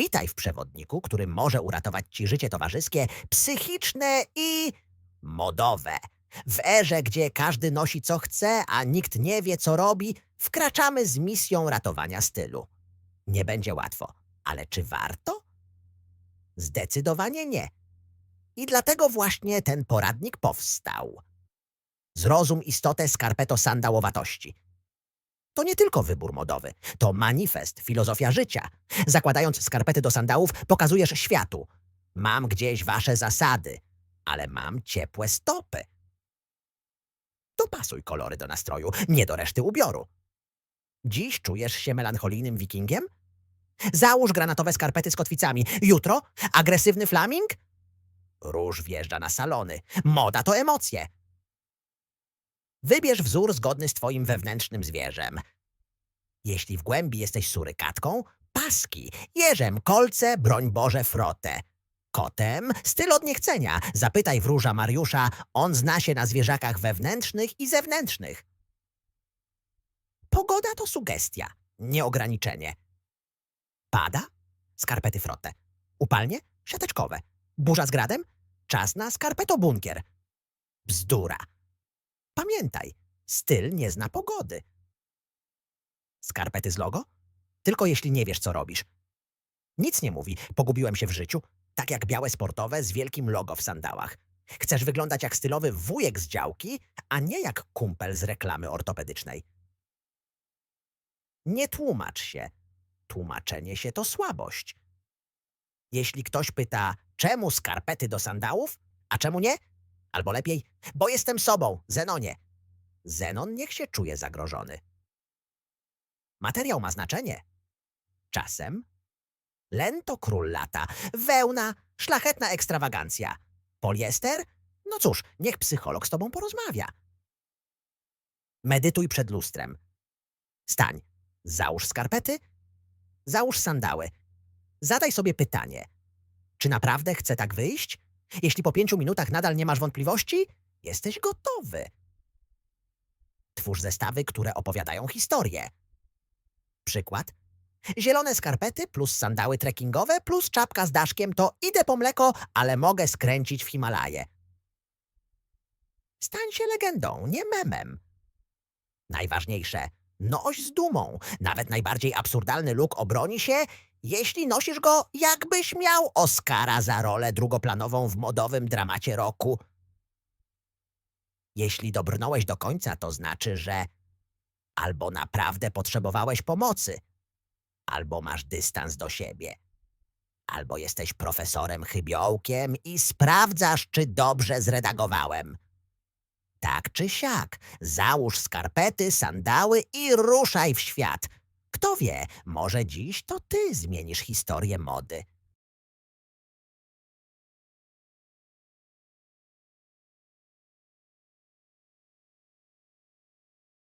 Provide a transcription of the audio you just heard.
Witaj w przewodniku, który może uratować ci życie towarzyskie, psychiczne i modowe. W erze, gdzie każdy nosi co chce, a nikt nie wie, co robi, wkraczamy z misją ratowania stylu. Nie będzie łatwo, ale czy warto? Zdecydowanie nie. I dlatego właśnie ten poradnik powstał. Zrozum istotę skarpeto sandałowatości. To nie tylko wybór modowy, to manifest, filozofia życia. Zakładając skarpety do sandałów, pokazujesz światu. Mam gdzieś wasze zasady, ale mam ciepłe stopy. Dopasuj kolory do nastroju, nie do reszty ubioru. Dziś czujesz się melancholijnym wikingiem? Załóż granatowe skarpety z kotwicami. Jutro agresywny flaming? Róż wjeżdża na salony. Moda to emocje. Wybierz wzór zgodny z twoim wewnętrznym zwierzem. Jeśli w głębi jesteś surykatką, paski, jeżem, kolce, broń Boże, frotę. Kotem, styl od niechcenia. Zapytaj wróża Mariusza, on zna się na zwierzakach wewnętrznych i zewnętrznych. Pogoda to sugestia, nie ograniczenie. Pada? Skarpety frotę. Upalnie? Siateczkowe. Burza z gradem? Czas na skarpeto bunkier. Bzdura. Pamiętaj, styl nie zna pogody. Skarpety z logo? Tylko jeśli nie wiesz, co robisz. Nic nie mówi, pogubiłem się w życiu, tak jak białe sportowe z wielkim logo w sandałach. Chcesz wyglądać jak stylowy wujek z działki, a nie jak kumpel z reklamy ortopedycznej. Nie tłumacz się. Tłumaczenie się to słabość. Jeśli ktoś pyta, czemu skarpety do sandałów, a czemu nie? Albo lepiej, bo jestem sobą, Zenonie. Zenon niech się czuje zagrożony. Materiał ma znaczenie. Czasem len to król lata, wełna, szlachetna ekstrawagancja. Poliester? No cóż, niech psycholog z tobą porozmawia. Medytuj przed lustrem. Stań, załóż skarpety, załóż sandały. Zadaj sobie pytanie. Czy naprawdę chcę tak wyjść? Jeśli po pięciu minutach nadal nie masz wątpliwości, jesteś gotowy. Twórz zestawy, które opowiadają historię. Przykład. Zielone skarpety plus sandały trekkingowe plus czapka z daszkiem to idę po mleko, ale mogę skręcić w Himalaje. Stań się legendą, nie memem. Najważniejsze, noś z dumą. Nawet najbardziej absurdalny look obroni się, jeśli nosisz go, jakbyś miał Oscara za rolę drugoplanową w modowym dramacie roku. Jeśli dobrnąłeś do końca, to znaczy, że albo naprawdę potrzebowałeś pomocy, albo masz dystans do siebie, albo jesteś profesorem chybiołkiem i sprawdzasz, czy dobrze zredagowałem. Tak czy siak, załóż skarpety, sandały i ruszaj w świat. Kto wie, może dziś to ty zmienisz historię mody.